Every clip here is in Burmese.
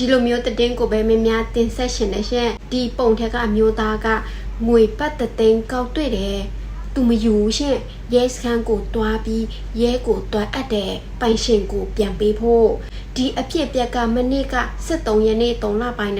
ဒီလိုမျိုးတည်င်းကိုပဲမင်းများတင်ဆက်ရှင်နေရှင်ဒီပုံထက်ကအမျိုးသားကငွေပတ်တသိန်းကောက်တွေ့တယ်သူမယူရှင်ရဲစခန်းကိုတွားပြီးရဲကိုတွားအပ်တဲ့ပိုင်ရှင်ကိုပြန်ပေးဖို့ဒီအဖြစ်အပျက်ကမနေ့က73ရက်နေ့3လပိုင်း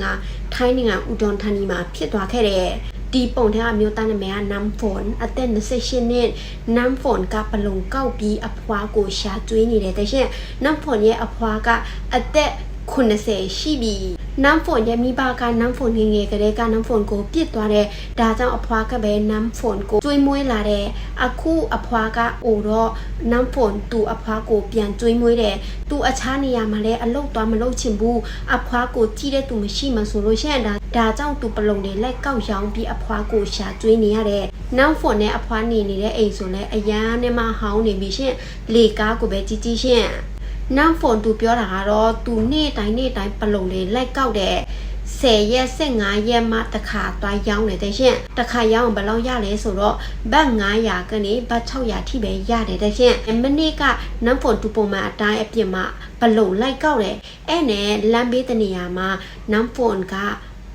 2025ထိုင်းနိုင်ငံဥဒွန်ဌာနီမှာဖြစ်သွားခဲ့တယ်ဒီပုံထဲကအမျိုးသားနာမည်ကနမ်ဖွန်အသက်28နှစ်နမ်ဖွန်ကပလုံကောက်ပြီးအဖွားကိုရှာကျွေးနေတယ်တဲ့ရှင်နမ်ဖွန်ရဲ့အဖွားကအသက် 80ရှိပြီနမ်ဖွန်ရဲ့မိဘကနမ်ဖွန်ငယ်ငယ်ကလေးကနမ်ဖွန်ကိုပြစ်သွားတဲ့ဒါကြောင့်အဖွားကပဲနမ်ဖွန်ကိုကျွေးမွေးလာတဲ့အခုအဖွားကအိုတော့နမ်ဖွန်သူအဖွားကိုပြန်ကျွေးမွေးတယ်သူအခြားနေရာမှာလည်းအလုတ်သွားမလုတ်ချင်ဘူးအဖွားကိုကြည့်တဲ့သူမရှိမှဆိုလို့ရှိရင်ဒါဒါကြောင့်သူပလုံတွေလက်ကောက်ရောင်းပြီးအဖွားကိုရှာကျွေးနေရတယ်နမ်ဖွန်နဲ့အဖွားနေနေတဲ့အိမ်ဆိုလဲအရန်နဲ့မှဟောင်းနေပြီရှင်လေကားကိုပဲကြည့်ကြည့်ရှင် နောက်ဖုန်သူပြောတာကတော့သူနေ့တိုင်းနေ့တိုင်းပလုံလေးလိုက်ကောက်တဲ့10ရက်15ရက်မှတစ်ခါသွားရောင်းတယ်တဲ့ရှင်တစ်ခါရောင်းဘယ်လောက်ရလဲဆိုတော့ဘတ်900ကနေဘတ်600ထိပဲရတယ်တဲ့ရှင်မနေ့ကနောက်ဖုန်သူပုံမှန်အတိုင်းအပြစ်မှပလုံလိုက်ကောက်တယ်အဲ့နဲ့လမ်းဘေးတနေရာမှာနောက်ဖုန်က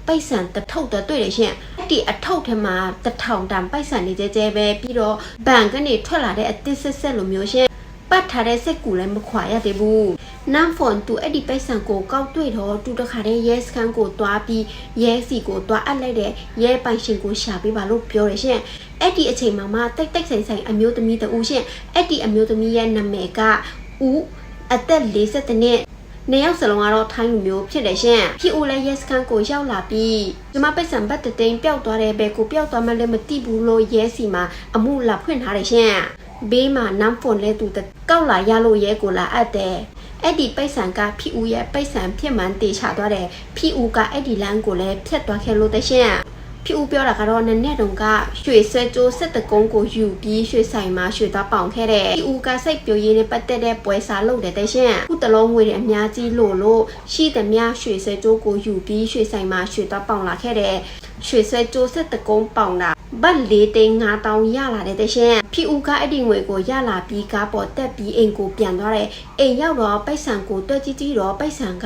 ပိတ်ဆန်တထုပ်တော့တွေ့တယ်ရှင်အဲ့ဒီအထုပ်ထဲမှာတထောင်တန်ပိတ်ဆန်နေကြကြပဲပြီးတော့ဘန်ကနေထွက်လာတဲ့အတစ်ဆက်ဆက်လိုမျိုးရှင် ပတ်ထားတဲ့စက်ကူလည်းမခွာရသေးဘူး။နမ်ဖွန်သူအဲ့ဒီပိုက်ဆံကိုကောက်တွေ့တော့သူတခါတည်းရဲစခန်းကိုတွားပြီးရဲစီကိုတွားအပ်လိုက်တဲ့ရဲပိုင်ရှင်ကိုရှာပေးပါလို့ပြောရရှင်။အဲ့ဒီအချိန်မှာမှတိတ်တိတ်ဆိုင်ဆိုင်အမျိုးသမီးတူရှင်။အဲ့ဒီအမျိုးသမီးရဲ့နာမည်ကဦးအသက်40နှစ်နေရောက်စလုံးကတော့ထိုင်းလူမျိုးဖြစ်တယ်ရှင်။ဖြစ်ဦးလဲရဲစခန်းကိုရောက်လာပြီးဒီမှာပိတ်ဆံဘတ်တသိန်းပျောက်သွားတဲ့ဘဲကိုပျောက်သွားမှလည်းမသိဘူးလို့ရဲစီမှာအမှုလာဖွင့်ထားတယ်ရှင်။ ဘေးမှာနမ်ဖွန်လဲသူတကောက်လာရလို့ရဲကိုလာအပ်တယ်အဲ့ဒီပိတ်ဆန်ကဖီဦးရဲ့ပိတ်ဆန်ဖြစ်မှန်တေချသွားတယ်ဖီဦးကအဲ့ဒီလမ်းကိုလည်းဖြတ်သွားခဲ့လို့တရှင်းဖီဦးပြောတာကတော့နနဲ့တုန်းကရွှေဆွဲကြိုးဆက်တကုန်းကိုယူပြီးရွှေဆိုင်မှာရွှေသွားပေါင်ခဲ့တယ်ဖီဦးကစိတ်ပြိုရည်နဲ့ပတ်သက်တဲ့ပွဲစားလုပ်တယ်တရှင်းခုတလုံးငွေတွေအများကြီးလို့လို့ရှိသမျှရွှေဆွဲကြိုးကိုယူပြီးရွှေဆိုင်မှာရွှေသွားပေါင်လာခဲ့တယ်ရွှေဆွဲကြိုးဆက်တကုန်းပေါင်တာ ဘတ်လေးသိန်း9000ရလာတဲ့တရှင်ဖီဦးကအဲ့ဒီငွေကိုရလာပြီးကားပေါ်တက်ပြီးအိမ်ကိုပြန်သွားတယ်အိမ်ရောက်တော့ပိုက်ဆံကိုတွက်ကြည့်ကြည့်တော့ပိုက်ဆံက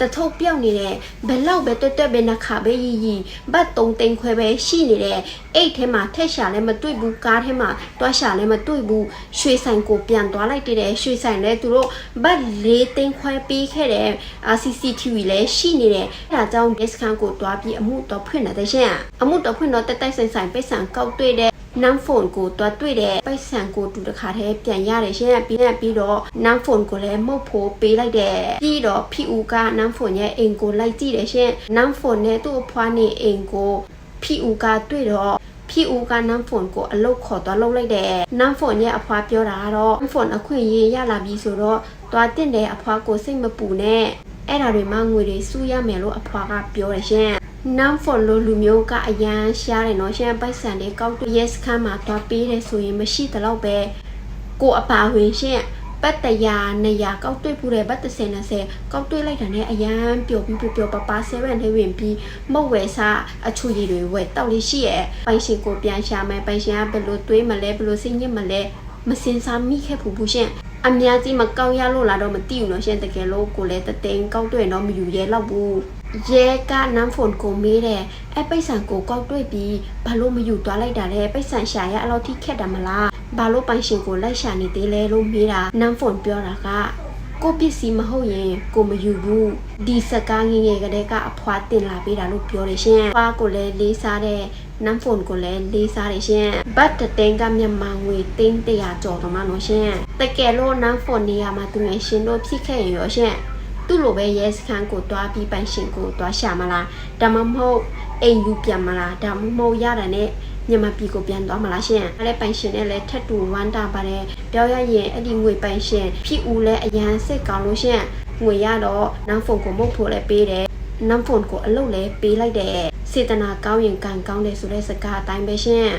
တထုပ်ပြောက်နေတယ်ဘယ်လောက်ပဲတွက်တွက်ပဲနှခါပဲရီရီဘတ်3သိန်းခွဲပဲရှိနေတယ်အိတ်ထဲမှာထက်ရှာလည်းမတွေ့ဘူးကားထဲမှာတွားရှာလည်းမတွေ့ဘူးရွှေဆိုင်ကိုပြန်သွားလိုက်တဲ့ရွှေဆိုင်လည်းသူတို့ဘတ်4သိန်းခွဲပေးခဲ့တယ် CCTV လည်းရှိနေတယ်အဲဒါကြောင့် discount ကိုတွားပြီးအမှုတော့ဖွင့်တယ်တဲ့ရှင်အမှုတော့ဖွင့်တော့တက်တိုက်ဆိုင်ဆိုင်ပိတ်ဆံကောက်တွေ့တဲ့ နမ်ဖုန်ကိုတွားတွေ့တဲ့ပိုက်ဆံကိုတူတခါတည်းပြန်ရတယ်ရှင်ပြီးရင်ပြီးတော့နမ်ဖုန်ကိုလည်းမှုတ်ဖို့ပေးလိုက်တယ်ပြီးတော့ဖီဦးကနမ်ဖုန်ရဲ့အိမ်ကိုလိုက်ကြည့်တယ်ရှင်နမ်ဖုန်နဲ့သူ့အဖွားနေအိမ်ကိုဖီဦးကတွေ့တော့ဖီဦးကနမ်ဖုန်ကိုအလုတ်ခေါ်သွားလုပ်လိုက်တယ်နမ်ဖုန်ရဲ့အဖွားပြောတာကတော့နမ်ဖုန်အခွင့်အရေးရလာပြီဆိုတော့တွားတင်တဲ့အဖွားကိုစိတ်မပူနဲ့အဲ့ဒါတွေမှငွေတွေစုရမယ်လို့အဖွားကပြောတယ်ရှင် နမ်ဖွန်လိုလူမျိုးကအရန်ရှားတယ်နော်ရှင်ပိုက်ဆံလေးကောက်တွေ့ရဲစခန်းမှာတွားပေးတယ်ဆိုရင်မရှိတတော့ပဲကိုအပါဝင်ရှင်ပတ်တရာနေရာကောက်တွေ့ဖူးတဲ့ဘတ်30 20ကောက်တွေ့လိုက်တာနဲ့အရန်ပျော်ပြီးပျော်ပပ7နဲ့ဝင်ပြီးမုတ်ဝယ်စားအချူရည်တွေဝယ်တောက်လေးရှိရဲ့ပိုင်ရှင်ကိုပြန်ရှာမယ်ပိုင်ရှင်ကဘယ်လိုတွေးမလဲဘယ်လိုစိတ်ညစ်မလဲမစင်စားမိခဲ့ဘူးဘူးရှင်အများကြီးမကောက်ရလို့လာတော့မသိဘူးနော်ရှင်တကယ်လို့ကိုလည်းတသိန်းကောက်တွေ့တော့မယူရဲတော့ဘူး ရဲကနမ်ဖုန်ကိုမေးတယ်အဲပိတ်ဆန်ကိုကောက်တွေ့ပြီးဘာလို့မယူသွားလိုက်တာလဲပိတ်ဆန်ရှာရအလောက်ထိခက်တယ်မလားဘာလို့ပိုင်ရှင်ကိုလိုက်ရှာနေသေးလဲလို့မေးတာနမ်ဖုန်ပြောတာကကိုပစ္စည်းမဟုတ်ရင်ကိုမယူဘူးဒီစကားငငယ်ကလေးကအဖွာတင်လာပေးတာလို့ပြောတယ်ရှင်ဖွာကိုလည်းလေးစားတဲ့နမ်ဖုန်ကိုလည်းလေးစားတယ်ရှင်ဘတ်တသိန်းကမြန်မာငွေသိန်း100ကျော်တော့မှလို့ရှင်တကယ်လို့နမ်ဖုန်နေရာမှာသူငယ်ရှင်တို့ဖြစ်ခဲ့ရင်ရောရှင် သူ့လိုပဲရဲစခန်းကိုတွားပြီးပိုင်ရှင်ကိုတွားရှာမလားဒါမှမဟုတ်အိမ်ယူပြန်မလားဒါမှမဟုတ်ရတာနဲ့မြန်မာပြည်ကိုပြန်သွားမလားရှင်အဲ့ပိုင်ရှင်နဲ့လည်းထက်တူဝမ်းတာပါတယ်ပြောရရင်အဲ့ဒီငွေပိုင်ရှင်ဖြစ်ဦးလဲအရန်စိတ်ကောင်းလို့ရှင်ငွေရတော့နမ်ဖုန်ကိုမုတ်ဖို့လည်းပေးတယ်နမ်ဖုန်ကိုအလုပ်လည်းပေးလိုက်တယ်စေတနာကောင်းရင်ကံကောင်းတယ်ဆိုတဲ့စကားအတိုင်းပဲရှင်